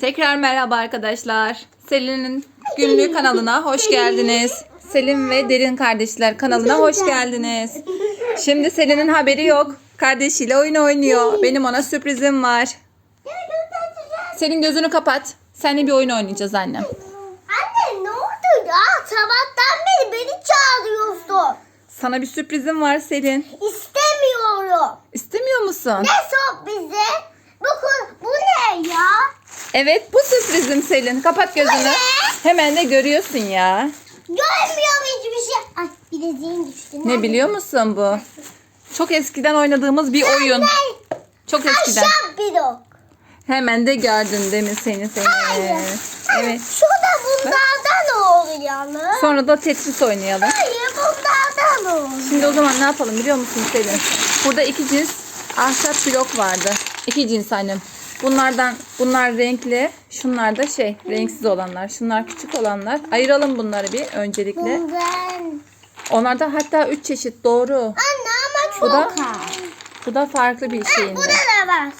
Tekrar merhaba arkadaşlar. Selin'in günlüğü kanalına hoş geldiniz. Selin ve Derin kardeşler kanalına hoş geldiniz. Şimdi Selin'in haberi yok. Kardeşiyle oyun oynuyor. Benim ona sürprizim var. Selin gözünü kapat. Seninle bir oyun oynayacağız annem. Anne ne oldu ya? Sabahtan beri beni çağırıyorsun. Sana bir sürprizim var Selin. İstemiyorum. İstemiyor musun? Ne bize? Bu, bu ne ya? Evet bu sürprizim Selin. Kapat gözünü. Hemen de görüyorsun ya. Görmüyorum hiçbir şey. Ay bileziğim düştü. Ne biliyor musun bu? Çok eskiden oynadığımız bir oyun. Çok eskiden. Aşağı blok. Hemen de gördün değil mi seni seni? Hayır. Evet. Şurada bunlardan oluyor. Sonra da Tetris oynayalım. Hayır bunlardan oluyor. Şimdi o zaman ne yapalım biliyor musun Selin? Burada iki cins ahşap blok vardı. İki cins annem. Bunlardan bunlar renkli, şunlar da şey renksiz olanlar. Şunlar küçük olanlar. Ayıralım bunları bir öncelikle. Bundan. Onlarda hatta üç çeşit doğru. Anne ama çok Bu da- az. Bu da farklı bir Burada şeyinde. da var.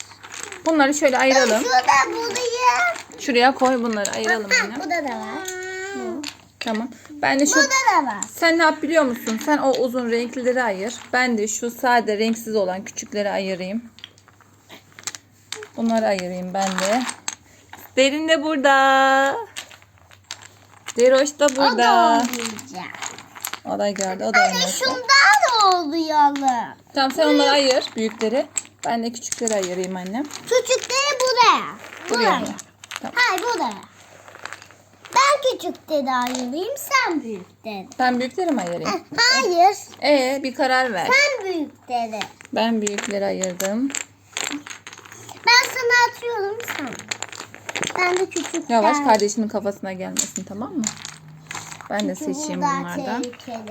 Bunları şöyle ayıralım. Şurada bulayım. Şuraya koy bunları ayıralım Ha, annem. burada da var. Tamam. Ben de şu Burada da var. Sen ne yap biliyor musun? Sen o uzun renklileri ayır. Ben de şu sade renksiz olan küçükleri ayırayım. Bunları ayırayım ben de. Derin de burada. Deroş da O da burada. olmayacak. O da gördü. O da Anne oynuyor. şundan da oluyor. Tamam sen onları ayır. Büyükleri. Ben de küçükleri ayırayım annem. Küçükleri buraya. Buraya mı? Tamam. Hayır buraya. Ben küçükleri ayırayım sen büyükleri. Ben büyükleri mi ayırayım? Hayır. Ee bir karar ver. Sen büyükleri. Ben büyükleri ayırdım. Ben sana atıyorum sen. Ben de küçükler. Yavaş kardeşinin kafasına gelmesin tamam mı? Ben de Çünkü seçeyim bunlar bunlardan. tehlikeli.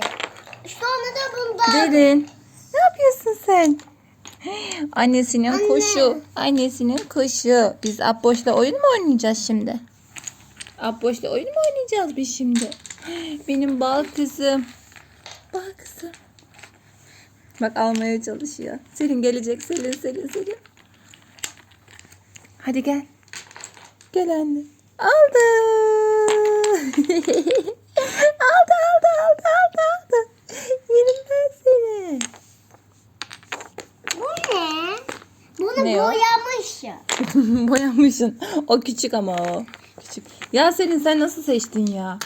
Sonra da bundan. Derin. Ne yapıyorsun sen? Annesinin Anne. kuşu. Annesinin kuşu. Biz Abboş'la oyun mu oynayacağız şimdi? Abboş'la oyun mu oynayacağız biz şimdi? Benim bal kızım. Bal kızım. Bak almaya çalışıyor. Selin gelecek. Selin, Selin, Selin. Hadi gel. Gel anne. Aldı. aldı, aldı, aldı, aldı, aldı. Yerim ben seni. Bu ne? Bunu Ne o? boyamışım. Boyamışsın. O küçük ama o. Küçük. Ya Selin sen nasıl seçtin ya?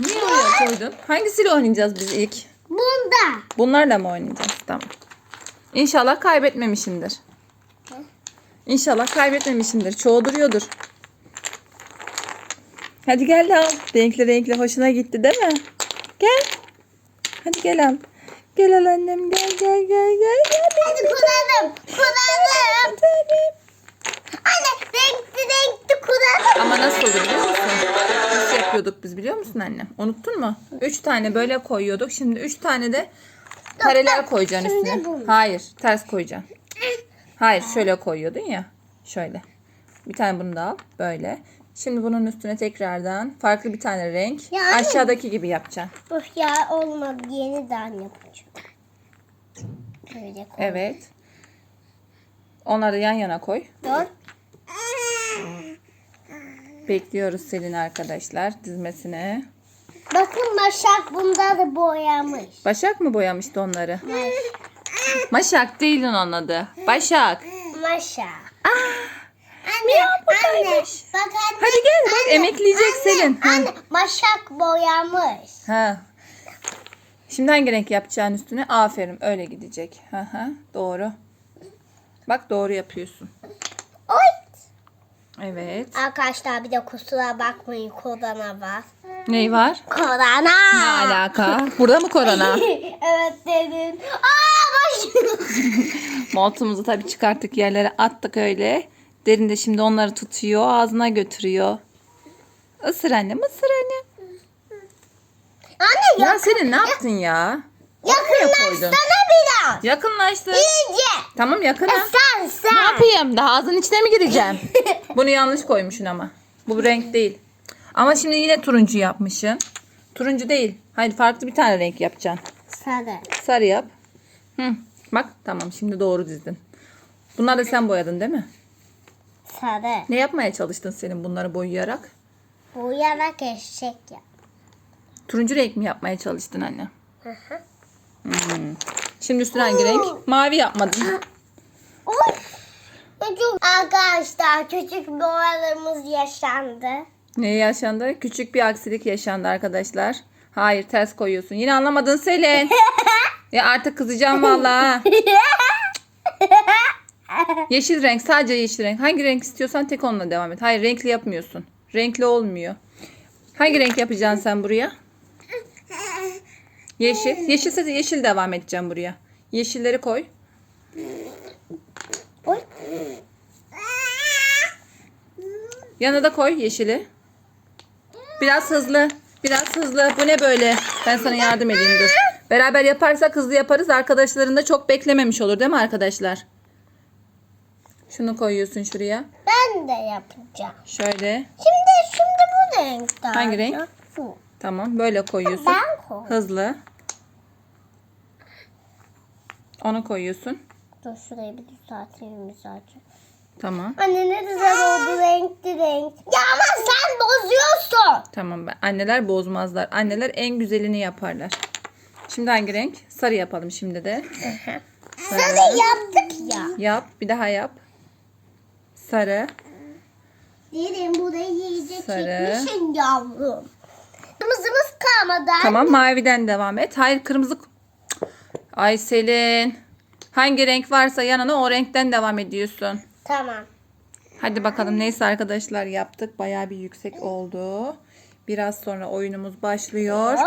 Niye oraya koydun? Hangisiyle oynayacağız biz ilk? Bunda. Bunlarla mı oynayacağız? Tamam. İnşallah kaybetmemişimdir. İnşallah kaybetmemişimdir. Çoğu duruyordur. Hadi gel al. Renkli renkli hoşuna gitti değil mi? Gel. Hadi gel al. Gel al annem gel gel gel gel gel. Hadi kuralım. Kuralım. Tanem. Anne renkli renkli kuralım. Ama nasıl olur biliyor musun? Nasıl yapıyorduk biz biliyor musun anne? Unuttun mu? Üç tane böyle koyuyorduk. Şimdi üç tane de paralel koyacaksın üstüne. Hayır ters koyacaksın. Hayır şöyle koyuyordun ya. Şöyle. Bir tane bunu da al. Böyle. Şimdi bunun üstüne tekrardan farklı bir tane renk. Yani- Aşağıdaki gibi yapacaksın. Of ya olmadı. Yeniden yapacağım. Böyle koy. Evet. Onları yan yana koy. Dur. Bekliyoruz Selin arkadaşlar dizmesine. Bakın Başak bunda da boyamış. Başak mı boyamıştı onları? Başak değil onun adı. Başak. Maşa. Anne, Miau anne, buradaymış. bak anne. Hadi gel bak anne, emekleyecek anne, Selin. Ha. Anne, Başak boyamış. Ha. Şimdi hangi renk yapacağın üstüne? Aferin öyle gidecek. Hı hı, doğru. Bak doğru yapıyorsun. Oy. Evet. Arkadaşlar bir de kusura bakmayın korona var. Ney var? Korona. Ne alaka? Burada mı korona? evet dedin. Aa başım. Montumuzu tabii çıkarttık yerlere attık öyle. Derin de şimdi onları tutuyor ağzına götürüyor. Isır annem ısır annem. Anne Ya yak senin ne yaptın ya? Oraya koydun. yakınlaşsana biraz. Yakınlaştı. İyice. Tamam yakına. Sen sen. Ne yapayım? Daha ağzının içine mi gireceğim? Bunu yanlış koymuşsun ama. Bu renk değil. Ama şimdi yine turuncu yapmışsın. Turuncu değil. Hayır farklı bir tane renk yapacaksın. Sarı. Sarı yap. Hı. Bak tamam şimdi doğru dizdin. Bunlar da sen boyadın değil mi? sarı. Ne yapmaya çalıştın senin bunları boyayarak? Bu yanak eşek ya. Turuncu renk mi yapmaya çalıştın anne? Hı hı. Hmm. Şimdi üstüne hangi renk? Mavi yapmadın. Oy. Çok arkadaşlar küçük boğalarımız yaşandı. Ne yaşandı? Küçük bir aksilik yaşandı arkadaşlar. Hayır ters koyuyorsun. Yine anlamadın Selin. ya artık kızacağım vallahi. ha. Yeşil renk sadece yeşil renk. Hangi renk istiyorsan tek onunla devam et. Hayır renkli yapmıyorsun. Renkli olmuyor. Hangi renk yapacaksın sen buraya? Yeşil. Yeşilse de yeşil devam edeceğim buraya. Yeşilleri koy. Oy. Yanına da koy yeşili. Biraz hızlı. Biraz hızlı. Bu ne böyle? Ben sana yardım edeyim dur. Beraber yaparsak hızlı yaparız. Arkadaşların da çok beklememiş olur değil mi arkadaşlar? Şunu koyuyorsun şuraya. Ben de yapacağım. Şöyle. Şimdi şimdi bu renk daha. Hangi renk? Bu. Tamam böyle koyuyorsun. Ben koy. Hızlı. Onu koyuyorsun. Dur şurayı bir düzeltelim sadece. Tamam. Anne ne güzel oldu renkli renk. Ya ama sen bozuyorsun. Tamam ben. Anneler bozmazlar. Anneler en güzelini yaparlar. Şimdi hangi renk? Sarı yapalım şimdi de. Sarı yaptık ya. Yap. Bir daha yap. Sarı. Derin burayı iyice Sarı. çekmişsin yavrum. Kırmızımız kalmadı. Tamam maviden devam et. Hayır kırmızı. Ay Selin. Hangi renk varsa yanına o renkten devam ediyorsun. Tamam. Hadi bakalım neyse arkadaşlar yaptık. Bayağı bir yüksek oldu. Biraz sonra oyunumuz başlıyor.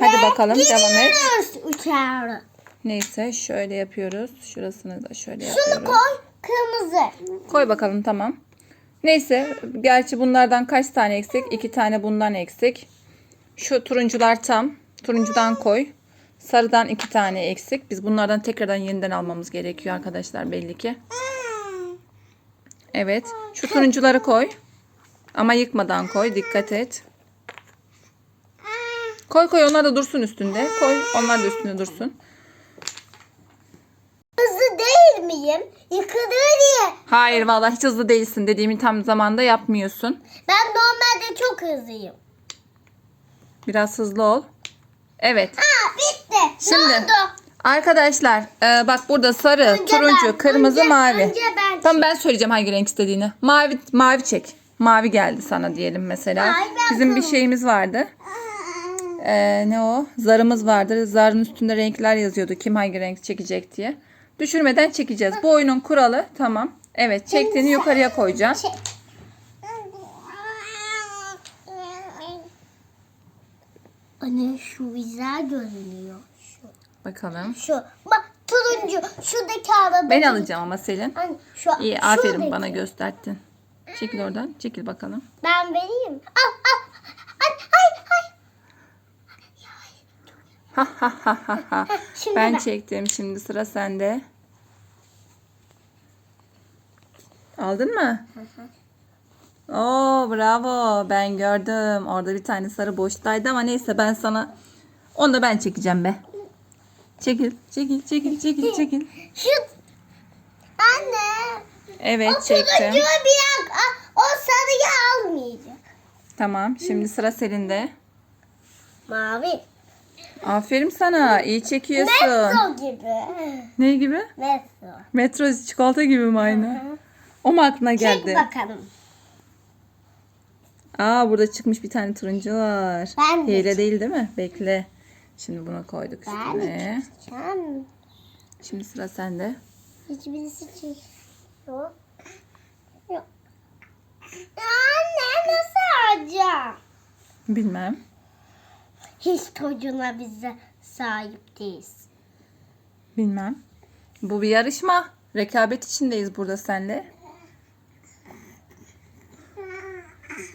Hadi bakalım devam et. Gidiyoruz uçağa. Neyse şöyle yapıyoruz. Şurasını da şöyle Şunu yapıyoruz. koy. Kırmızı. Koy bakalım tamam. Neyse gerçi bunlardan kaç tane eksik? İki tane bundan eksik. Şu turuncular tam. Turuncudan koy. Sarıdan iki tane eksik. Biz bunlardan tekrardan yeniden almamız gerekiyor arkadaşlar belli ki. Evet. Şu turuncuları koy. Ama yıkmadan koy. Dikkat et. Koy koy onlar da dursun üstünde. Koy onlar da üstünde dursun. Hızlı değil miyim? Yıkılır diye. Hayır vallahi hiç hızlı değilsin dediğimi tam zamanda yapmıyorsun. Ben normalde çok hızlıyım. Biraz hızlı ol. Evet. Ha bitti. Şimdi Ne oldu? arkadaşlar e, bak burada sarı, Önce turuncu, ben, kırmızı, önce- mavi. önce ben Tamam ben söyleyeceğim hangi renk istediğini. Mavi mavi çek. Mavi geldi sana diyelim mesela. Ay, Bizim bir şeyimiz vardı. E, ne o? Zarımız vardı. Zarın üstünde renkler yazıyordu. Kim hangi renk çekecek diye. Düşürmeden çekeceğiz. Bu oyunun kuralı tamam. Evet çektiğini yukarıya koyacaksın. Şey- Anne şu güzel görünüyor. Şu. Bakalım. Şu. Bak turuncu. Şuradaki araba. Ben alacağım ama Selin. Anne, şu, İyi aferin şuradaki. bana gösterdin. Çekil oradan. Çekil bakalım. Ben vereyim. Al al. Ay ay ay. Ha ha ha ha ha. Ben ben. çektim. Şimdi sıra sende. Aldın mı? Oo bravo. Ben gördüm. Orada bir tane sarı boştaydı ama neyse ben sana onu da ben çekeceğim be. Çekil, çekil, çekil, çekil, çekil. Şu. Anne. Evet o çektim. turuncuyu bir. O sarıyı almayacak. Tamam. Şimdi sıra Selin'de. Mavi. Aferin sana. İyi çekiyorsun. Metro gibi. Ne gibi? Metro. Metro çikolata gibi mi aynı? O mu aklına Çek geldi? bakalım. Aa burada çıkmış bir tane turuncu var. Ben de Hile değil değil mi? Bekle. Şimdi bunu koyduk Ben de üstüne. çekeceğim. Şimdi sıra sende. Hiçbirisi çekiyor. Yok. Anne nasıl alacağım? Bilmem. Hiç çocuğuna bize sahip değiliz. Bilmem. Bu bir yarışma. Rekabet içindeyiz burada seninle.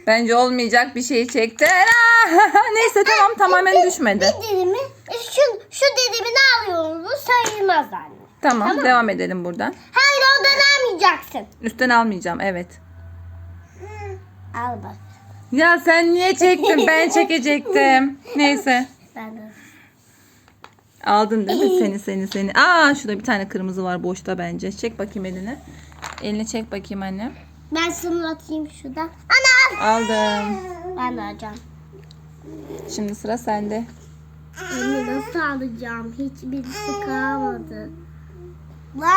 Bence olmayacak bir şey çekti. Neyse tamam tamamen düşmedi. Bir dilimi, şu, şu dilimini alıyorum. Bu sayılmaz anne. Tamam devam edelim buradan. Hayır oradan almayacaksın. Üstten almayacağım evet. Al bak. Ya sen niye çektin? Ben çekecektim. Neyse. Ben. Aldın değil mi? Seni seni seni. Aa şurada bir tane kırmızı var boşta bence. Çek bakayım elini. Elini çek bakayım anne. Ben sana atayım şuradan. Ana. Aldım. Ben de alacağım. Şimdi sıra sende. Onu nasıl alacağım? Hiçbirisi kalmadı. Ya.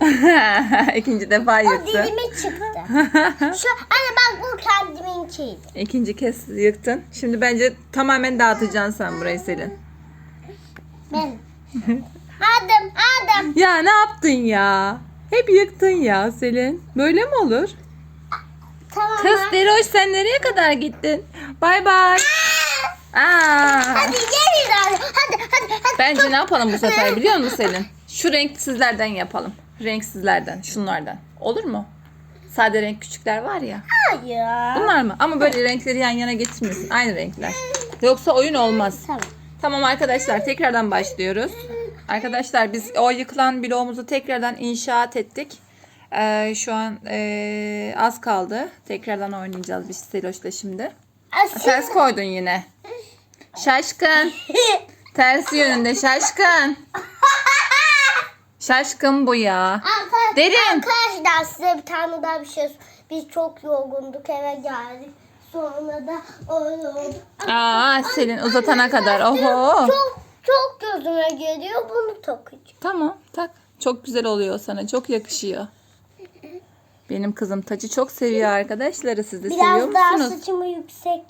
İkinci defa O yıktı. dilime çıktı. Şu anne bak bu kendimin şeydi. İkinci kez yıktın. Şimdi bence tamamen dağıtacaksın sen burayı Selin. Ben. Aldım. Ya ne yaptın ya? Hep yıktın ya Selin. Böyle mi olur? Tamam. Kız Deroş sen nereye kadar gittin? Bay bay. Aa. Hadi gelin hadi. Hadi hadi hadi. Bence ne yapalım bu sefer biliyor musun Selin? Şu renksizlerden yapalım. Renksizlerden, şunlardan. Olur mu? Sade renk küçükler var ya. Hayır. Bunlar mı? Ama böyle renkleri yan yana getirmiyorsun. Aynı renkler. Yoksa oyun olmaz. Tamam. Tamam arkadaşlar tekrardan başlıyoruz. Arkadaşlar biz o yıkılan bloğumuzu tekrardan inşaat ettik. Ee, şu an ee, az kaldı. Tekrardan oynayacağız biz Seloş'la şimdi. Aslında. Ters koydun yine. Şaşkın. Tersi yönünde şaşkın. Şaşkın bu ya. Arka- Derin. Arkadaşlar size bir tane daha bir şey Biz çok yorgunduk eve geldik. Sonra da oldu. Aa Selin uzatana kadar. Oho. Çok çok gözüme geliyor bunu takacağım. Tamam tak. Çok güzel oluyor sana. Çok yakışıyor. Benim kızım tacı çok seviyor arkadaşları. Siz de seviyor Biraz daha musunuz? saçımı yüksek.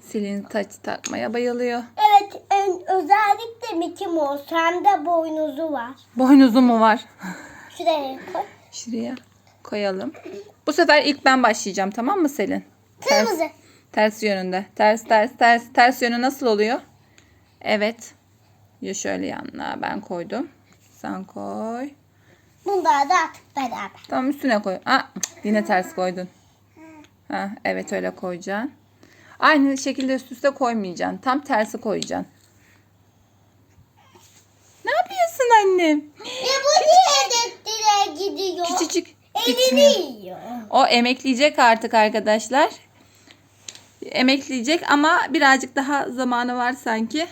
Selin taç takmaya bayılıyor. Evet en, özellikle Mickey Mouse hem de boynuzu var. Boynuzu mu var? Şuraya koy. Şuraya koyalım. Bu sefer ilk ben başlayacağım tamam mı Selin? Ters, Kırmızı. ters yönünde. Ters ters ters. Ters yönü nasıl oluyor? Evet. Ya şöyle yanına ben koydum. Sen koy. Bunları da attık beraber. Tamam üstüne koy. Aa, yine ters koydun. Ha, evet öyle koyacaksın. Aynı şekilde üst üste koymayacaksın. Tam tersi koyacaksın. Ne yapıyorsun annem? Ya bu niye dettire gidiyor? Küçücük Elini gitmiyor. yiyor. O emekleyecek artık arkadaşlar. Emekleyecek ama birazcık daha zamanı var sanki.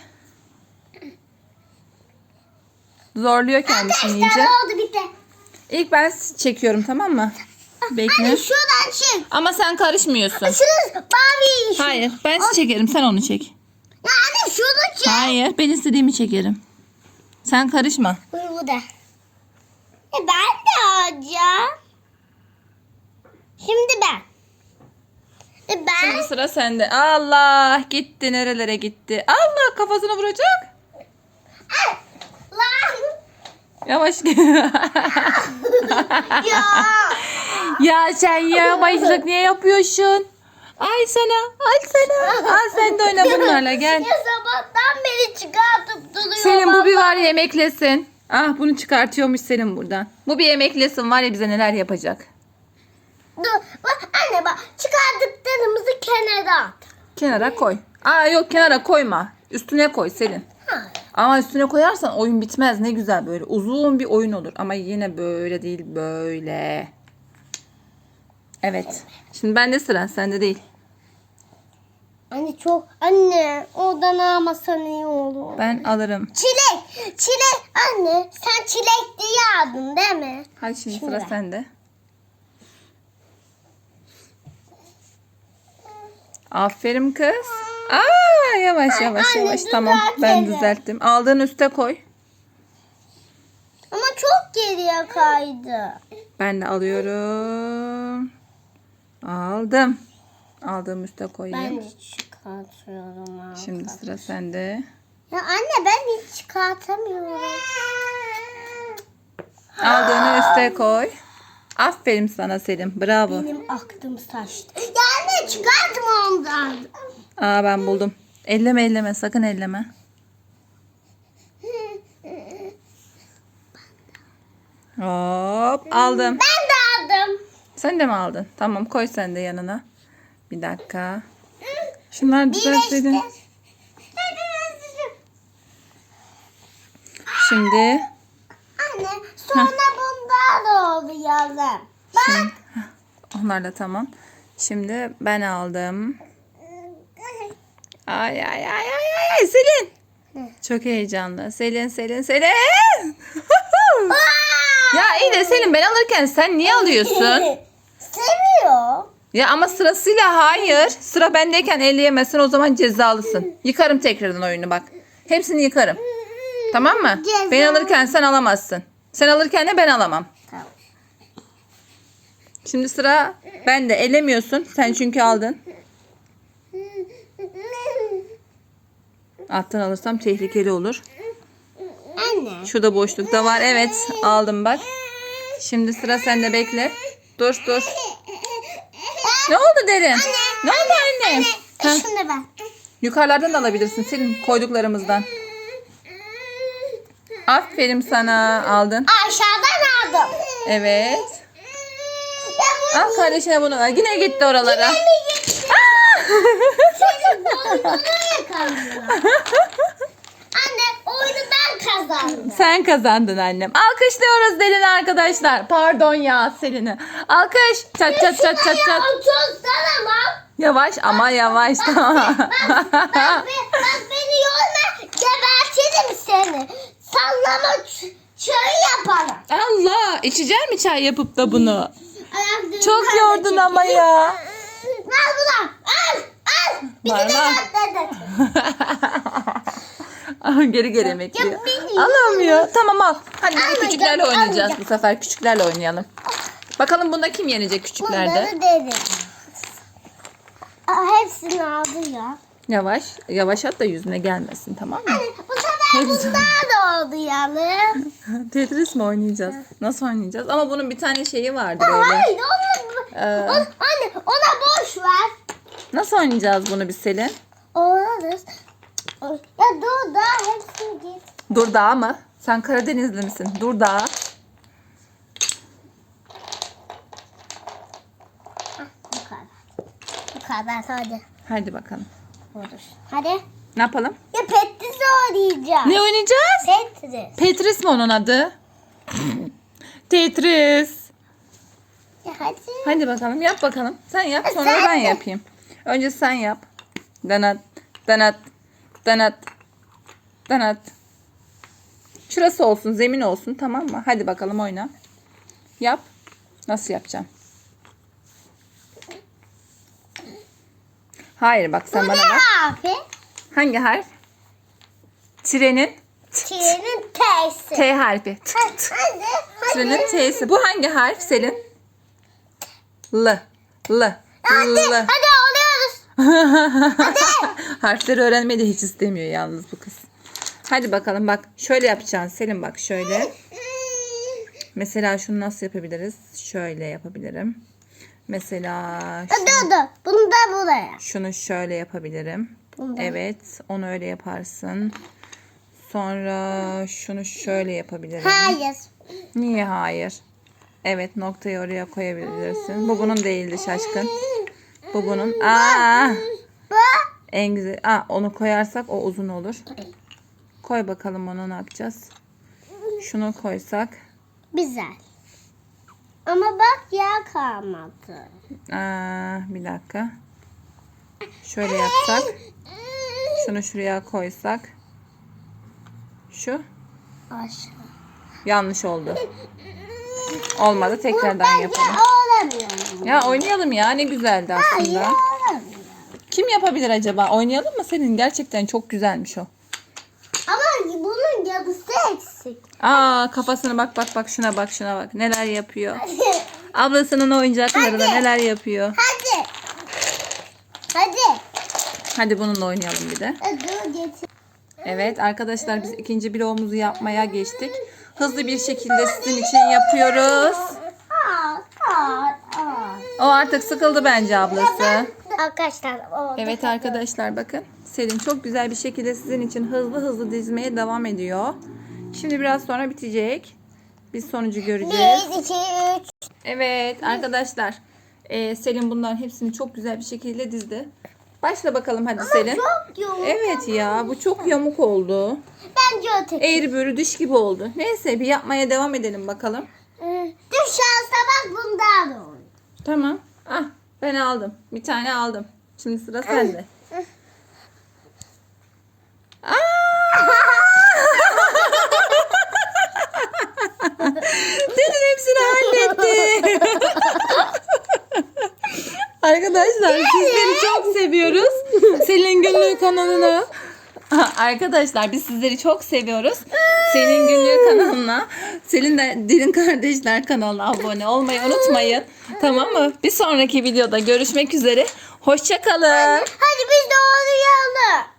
Zorluyor kendisini iyice. Oldu bitti. İlk ben çekiyorum tamam mı? Bekle. Anne şuradan çek. Ama sen karışmıyorsun. Şurası mavi. Şu. Hayır ben çekerim sen onu çek. Ya anne şunu çek. Hayır ben istediğimi çekerim. Sen karışma. Bu bu da. E ben de alacağım. Şimdi ben. E ben. Şimdi sıra sende. Allah gitti nerelere gitti. Allah kafasını vuracak. Lan. Yavaş. ya. ya sen yavaşlık niye yapıyorsun? Ay sana, ay sana. Al sen de oyna bunlarla gel. Ya sabahtan beri çıkartıp duruyor. Senin bu bir var ya emeklesin. Ah bunu çıkartıyormuş Selim buradan. Bu bir emeklesin var ya bize neler yapacak. Dur. Bak anne bak çıkardıklarımızı kenara at. Kenara koy. Aa yok kenara koyma. Üstüne koy Selin. Ama üstüne koyarsan oyun bitmez. Ne güzel böyle. Uzun bir oyun olur. Ama yine böyle değil böyle. Evet. Şimdi bende sıra. Sende değil. Anne çok anne oradan almasan iyi olur. Ben alırım. Çilek, çilek anne sen çilek diye aldın değil mi? Hadi şimdi Şimdi sıra ver. sende. Aferin kız. Aa yavaş yavaş anne, yavaş. Tamam ben düzeltelim. düzelttim. Aldığın üste koy. Ama çok geriye kaydı. Ben de alıyorum. Aldım. Aldığım üste koyayım. Ben de çıkartıyorum abi. Şimdi sıra sende. Ya anne ben hiç çıkartamıyorum. Aldığını üste koy. Aferin sana Selim. Bravo. Benim aklım saçtı. Ya anne çıkartma ondan. Aa ben buldum. Elleme elleme sakın elleme. Hop aldım. Ben de aldım. Sen de mi aldın? Tamam koy sen de yanına. Bir dakika. Şunlar düzeltseydin. Şimdi Anne sonra bunlar da oluyor. Bak. onlar da tamam. Şimdi ben aldım. Ay ay ay ay ay ay Selin. Çok heyecanlı. Selin, Selin, Selin. ya iyi de Selin ben alırken sen niye alıyorsun? Seviyor. Ya ama sırasıyla hayır. Sıra bendeyken elleyemezsin o zaman cezalısın. Yıkarım tekrardan oyunu bak. Hepsini yıkarım. Tamam mı? Ceza. Ben alırken sen alamazsın. Sen alırken de ben alamam. Tamam. Şimdi sıra bende. Elemiyorsun. Sen çünkü aldın. Alttan alırsam tehlikeli olur. Anne. Şurada boşlukta var. Evet aldım bak. Şimdi sıra sende bekle. Dur dur. Ne oldu derin? Ne oldu anne? Ha, Şunu ben. Yukarılardan da alabilirsin Selin koyduklarımızdan. Aferin sana aldın. Aşağıdan aldım. Evet. Al kardeşine bunu ver. Yine gitti oralara. senin boynunu yakalıyor. Anne oyunu ben kazandım. Sen kazandın annem. Alkışlıyoruz Selin arkadaşlar. Pardon ya Selin'i. Alkış. Çat çat çat çat çat. Yavaş ama yavaş tamam. Bak, bak, bak beni yorma. Gebertirim seni. Sallama ç- şöyle yapalım. Allah içecek mi çay yapıp da bunu? Çok kaydı yordun çünkü. ama ya. Al bunu. Al. Al. Bir de Bağırma. ben geri yiyor. beni Alamıyor. Tamam al. Hadi biz de Almayacağım, küçüklerle oynayacağız almayacağım. bu sefer. Küçüklerle oynayalım. Bakalım bunda kim yenecek küçüklerde? Bunları dedim. Aa, hepsini aldı ya. Yavaş. Yavaş at da yüzüne gelmesin tamam mı? Bu sefer Hepsi. bunlar da oldu yani. Tetris mi oynayacağız? Nasıl oynayacağız? Ama bunun bir tane şeyi vardı böyle. Hayır onu, Ee. anne ona boş ver. Nasıl oynayacağız bunu biz Selin? Oluruz. Ya dur daha hepsini git. Dur Dağı mı? Sen Karadenizli misin? Dur Dağı. Bu kadar. Bu kadar hadi. Hadi bakalım. Olur. Hadi. Ne yapalım? Ya Petris oynayacağız. Ne oynayacağız? Petris. Tetris mi onun adı? Tetris. Ya hadi. Hadi bakalım yap bakalım. Sen yap sonra Sen ben de. yapayım. Önce sen yap. Danat, danat, danat, danat. Şurası olsun, zemin olsun tamam mı? Hadi bakalım oyna. Yap. Nasıl yapacağım? Hayır bak sen Bu bana bak. harfi? Hangi harf? Trenin T'nin T'si. T harfi. T- Hadi. Hadi. Trenin T'si. Bu hangi harf Selin? L. L. Hadi. L. Hadi oluyoruz. Harfleri öğrenmeyi de hiç istemiyor yalnız bu kız. Hadi bakalım bak şöyle yapacaksın Selin bak şöyle. Mesela şunu nasıl yapabiliriz? Şöyle yapabilirim. Mesela şunu, dur. Bunu da buraya. şunu şöyle yapabilirim. Bunu da. Evet onu öyle yaparsın. Sonra şunu şöyle yapabilirim. Hayır. Niye hayır? Evet noktayı oraya koyabilirsin. Bu bunun değildi şaşkın. Bu bunun. Aa, Bu. en güzel. Aa, onu koyarsak o uzun olur. Koy bakalım onu ne yapacağız? Şunu koysak. Güzel. Ama bak yağ kalmadı. Aa, bir dakika. Şöyle yapsak. Şunu şuraya koysak. Şu. Aşağı. Yanlış oldu. Olmadı. Tekrardan yapalım. Ya oynayalım ya. Ne güzeldi aslında. Kim yapabilir acaba? Oynayalım mı senin? Gerçekten çok güzelmiş o. Ama bunun yarısı eksik. Aa kafasına bak bak bak şuna bak şuna bak. Neler yapıyor. Ablasının oyuncaklarına Hadi. neler yapıyor. Hadi. Hadi bununla oynayalım bir de. Evet arkadaşlar biz ikinci bloğumuzu yapmaya geçtik. Hızlı bir şekilde sizin için yapıyoruz. O artık sıkıldı bence ablası. Arkadaşlar. Evet arkadaşlar bakın. Selin çok güzel bir şekilde sizin için hızlı hızlı dizmeye devam ediyor. Şimdi biraz sonra bitecek. Biz sonucu göreceğiz. Bir, iki, üç. Evet arkadaşlar. Ee, Selin bunların hepsini çok güzel bir şekilde dizdi. Başla bakalım hadi Ama Selin. çok yamuk. Evet ya bu çok yamuk oldu. Bence öteki. Eğri böğrü diş gibi oldu. Neyse bir yapmaya devam edelim bakalım. Ee, Dur şansa bak bundan oldu. Tamam. Ah ben aldım. Bir tane aldım. Şimdi sıra ah. sende. Ah. Aa! Senin hepsini halletti. Arkadaşlar sizleri çok seviyoruz. Selin Günlüğü kanalına. Arkadaşlar biz sizleri çok seviyoruz. Selin Günlüğü kanalına, Selin de Derin Kardeşler kanalına abone olmayı unutmayın. Tamam mı? Bir sonraki videoda görüşmek üzere. Hoşçakalın. Hadi biz de oynayalım.